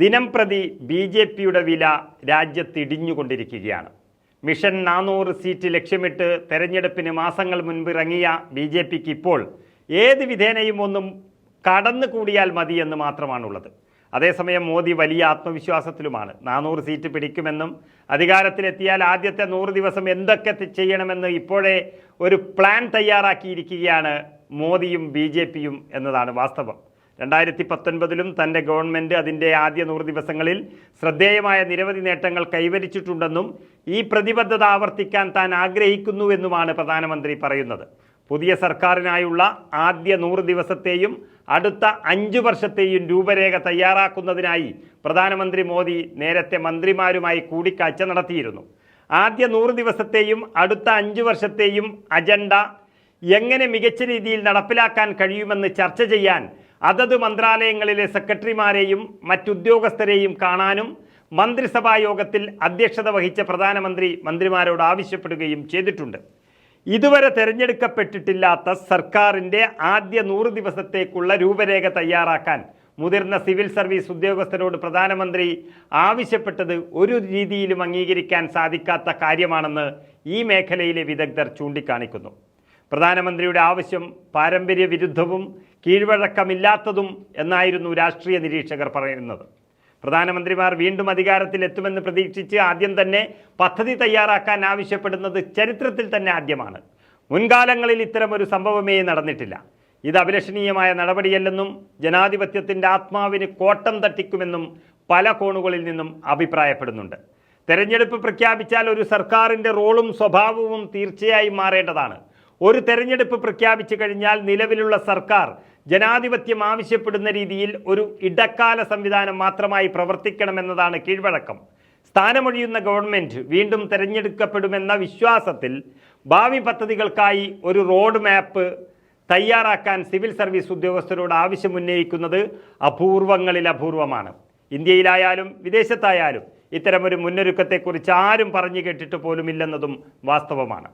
ദിനം പ്രതി B J പിയുടെ വില രാജ്യത്ത് ഇടിഞ്ഞുകൊണ്ടിരിക്കുകയാണ് മിഷൻ നാനൂറ് സീറ്റ് ലക്ഷ്യമിട്ട് തെരഞ്ഞെടുപ്പിന് മാസങ്ങൾ മുൻപ് ഇറങ്ങിയ ബി ജെ പിക്ക് ഇപ്പോൾ ഏത് വിധേനയും ഒന്നും കടന്നു കൂടിയാൽ മതി എന്ന് മാത്രമാണുള്ളത്. അതേസമയം മോദി വലിയ ആത്മവിശ്വാസത്തിലുമാണ്. നാനൂറ് സീറ്റ് പിടിക്കുമെന്നും അധികാരത്തിലെത്തിയാൽ ആദ്യത്തെ നൂറ് ദിവസം എന്തൊക്കെ ചെയ്യണമെന്ന് ഇപ്പോഴേ ഒരു പ്ലാൻ തയ്യാറാക്കിയിരിക്കുകയാണ് മോദിയും ബി എന്നതാണ് വാസ്തവം. രണ്ടായിരത്തി പത്തൊൻപതിലും തന്റെ ഗവൺമെന്റ് അതിന്റെ ആദ്യ നൂറ് ദിവസങ്ങളിൽ ശ്രദ്ധേയമായ നിരവധി നേട്ടങ്ങൾ കൈവരിച്ചിട്ടുണ്ടെന്നും ഈ പ്രതിബദ്ധത ആവർത്തിക്കാൻ താൻ ആഗ്രഹിക്കുന്നുവെന്നുമാണ് പ്രധാനമന്ത്രി പറയുന്നത്. പുതിയ സർക്കാരിനായുള്ള ആദ്യ നൂറ് ദിവസത്തെയും അടുത്ത അഞ്ചു വർഷത്തെയും രൂപരേഖ തയ്യാറാക്കുന്നതിനായി പ്രധാനമന്ത്രി മോദി നേരത്തെ മന്ത്രിമാരുമായി കൂടിക്കാഴ്ച നടത്തിയിരുന്നു. ആദ്യ നൂറ് ദിവസത്തെയും അടുത്ത അഞ്ചു വർഷത്തെയും അജണ്ട എങ്ങനെ മികച്ച രീതിയിൽ നടപ്പിലാക്കാൻ കഴിയുമെന്ന് ചർച്ച ചെയ്യാൻ അതത് മന്ത്രാലയങ്ങളിലെ സെക്രട്ടറിമാരെയും മറ്റുദ്യോഗസ്ഥരെയും കാണാനും മന്ത്രിസഭാ യോഗത്തിൽ അധ്യക്ഷത വഹിച്ച പ്രധാനമന്ത്രി മന്ത്രിമാരോട് ആവശ്യപ്പെടുകയും ചെയ്തിട്ടുണ്ട്. ഇതുവരെ തെരഞ്ഞെടുക്കപ്പെട്ടിട്ടില്ലാത്ത സർക്കാരിന്റെ ആദ്യ നൂറ് ദിവസത്തേക്കുള്ള രൂപരേഖ തയ്യാറാക്കാൻ മുതിർന്ന സിവിൽ സർവീസ് ഉദ്യോഗസ്ഥരോട് പ്രധാനമന്ത്രി ആവശ്യപ്പെട്ടത് ഒരു രീതിയിലും അംഗീകരിക്കാൻ സാധിക്കാത്ത കാര്യമാണെന്ന് ഈ മേഖലയിലെ വിദഗ്ധർ ചൂണ്ടിക്കാണിക്കുന്നു. പ്രധാനമന്ത്രിയുടെ ആവശ്യം പാരമ്പര്യ വിരുദ്ധവും കീഴ്വഴക്കമില്ലാത്തതും എന്നായിരുന്നു രാഷ്ട്രീയ നിരീക്ഷകർ പറയുന്നത്. പ്രധാനമന്ത്രിമാർ വീണ്ടും അധികാരത്തിൽ എത്തുമെന്ന് പ്രതീക്ഷിച്ച് ആദ്യം തന്നെ പദ്ധതി തയ്യാറാക്കാൻ ആവശ്യപ്പെടുന്നത് ചരിത്രത്തിൽ തന്നെ ആദ്യമാണ്. മുൻകാലങ്ങളിൽ ഇത്തരമൊരു സംഭവമേ നടന്നിട്ടില്ല. ഇത് അഭിലഷണീയമായ നടപടിയല്ലെന്നും ജനാധിപത്യത്തിന്റെ ആത്മാവിന് കോട്ടം തട്ടിക്കുമെന്നും പല കോണുകളിൽ നിന്നും അഭിപ്രായപ്പെടുന്നുണ്ട്. തെരഞ്ഞെടുപ്പ് പ്രഖ്യാപിച്ചാൽ ഒരു സർക്കാരിന്റെ റോളും സ്വഭാവവും തീർച്ചയായും മാറേണ്ടതാണ്. ഒരു തെരഞ്ഞെടുപ്പ് പ്രഖ്യാപിച്ചു കഴിഞ്ഞാൽ നിലവിലുള്ള സർക്കാർ ജനാധിപത്യം ആവശ്യപ്പെടുന്ന രീതിയിൽ ഒരു ഇടക്കാല സംവിധാനം മാത്രമായി പ്രവർത്തിക്കണമെന്നതാണ് കീഴ്വഴക്കം. സ്ഥാനമൊഴിയുന്ന ഗവൺമെന്റ് വീണ്ടും തിരഞ്ഞെടുക്കപ്പെടുമെന്ന വിശ്വാസത്തിൽ ഭാവി പദ്ധതികൾക്കായി ഒരു റോഡ് മാപ്പ് തയ്യാറാക്കാൻ സിവിൽ സർവീസ് ഉദ്യോഗസ്ഥരോട് ആവശ്യമുന്നയിക്കുന്നത് അപൂർവങ്ങളിൽ അപൂർവമാണ്. ഇന്ത്യയിലായാലും വിദേശത്തായാലും ഇത്തരമൊരു മുന്നൊരുക്കത്തെക്കുറിച്ച് ആരും പറഞ്ഞു കേട്ടിട്ട് പോലുമില്ലെന്നതും വാസ്തവമാണ്.